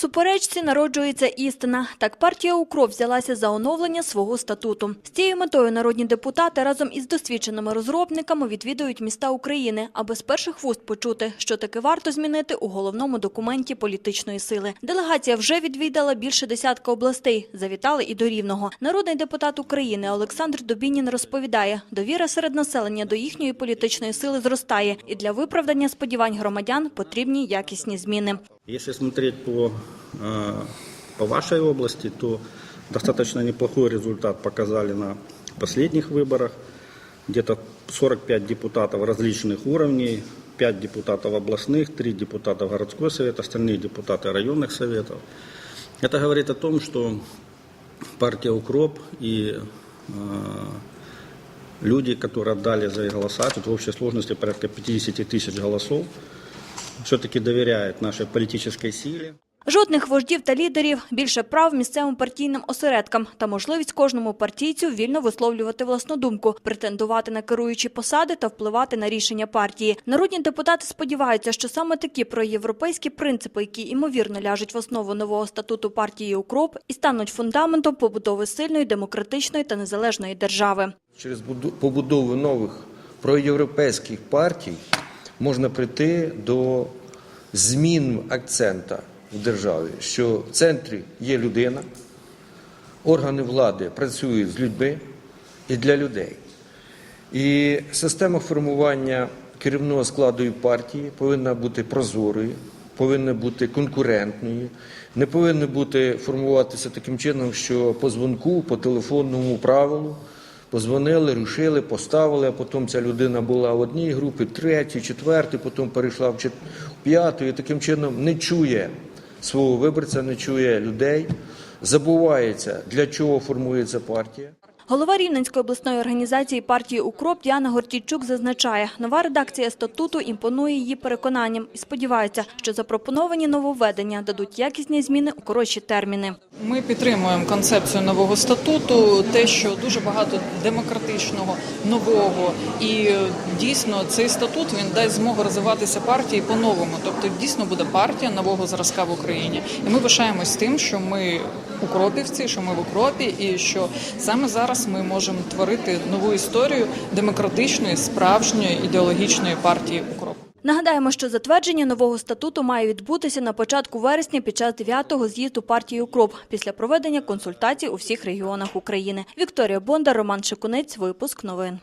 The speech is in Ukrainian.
суперечці народжується істина. Так партія «Укроп» взялася за оновлення свого статуту. З цією метою народні депутати разом із досвідченими розробниками відвідують міста України, аби з перших вуст почути, що таки варто змінити у головному документі політичної сили. Делегація вже відвідала більше десятка областей. Завітали і до Рівного. Народний депутат України Олександр Добінін розповідає, довіра серед населення до їхньої політичної сили зростає, і для виправдання сподівань громадян потрібні якісні зміни. Если смотреть по, э, по вашей области, то достаточно неплохой результат показали на последних выборах. Где-то 45 депутатов различных уровней, 5 депутатов областных, 3 депутата городской совет, остальные депутаты районных советов. Это говорит о том, что партия «Укроп» и э, люди, которые отдали за их голоса, тут в общей сложности порядка 50 тысяч голосов, все-таки доверяют нашей политической силе. Жодних вождів та лідерів, більше прав місцевим партійним осередкам та можливість кожному партійцю вільно висловлювати власну думку, претендувати на керуючі посади та впливати на рішення партії. Народні депутати сподіваються, що саме такі проєвропейські принципи, які ймовірно ляжуть в основу нового статуту партії «Укроп» і стануть фундаментом побудови сильної, демократичної та незалежної держави. Через побудову нових проєвропейських партій можна прийти до змін акцента в державі, що в центрі є людина, органи влади працюють з людьми і для людей. І система формування керівного складу партії повинна бути прозорою, повинна бути конкурентною, не повинна бути формуватися таким чином, що по дзвонку, по телефонному правилу позвонили, рушили, поставили, а потім ця людина була в одній групі, третій, четвертій, потім перейшла в п'яту, і таким чином не чує свого виборця, не чує людей, забувається, для чого формується партія. Голова Рівненської обласної організації партії «Укроп» Діана Гортійчук зазначає, нова редакція статуту імпонує її переконанням і сподівається, що запропоновані нововведення дадуть якісні зміни у коротші терміни. Ми підтримуємо концепцію нового статуту, те, що дуже багато демократичного, нового, і е, дійсно цей статут він дасть змогу розвиватися партії по-новому. Тобто, дійсно буде партія нового зразка в Україні. І ми пишаємось тим, що ми укропівці, що ми в укропі, і що саме зараз ми можемо творити нову історію демократичної, справжньої ідеологічної партії укроп. Нагадаємо, що затвердження нового статуту має відбутися на початку вересня під час 9-го з'їзду партії «Укроп» після проведення консультацій у всіх регіонах України. Вікторія Бондар, Роман Шикунець. Випуск новин.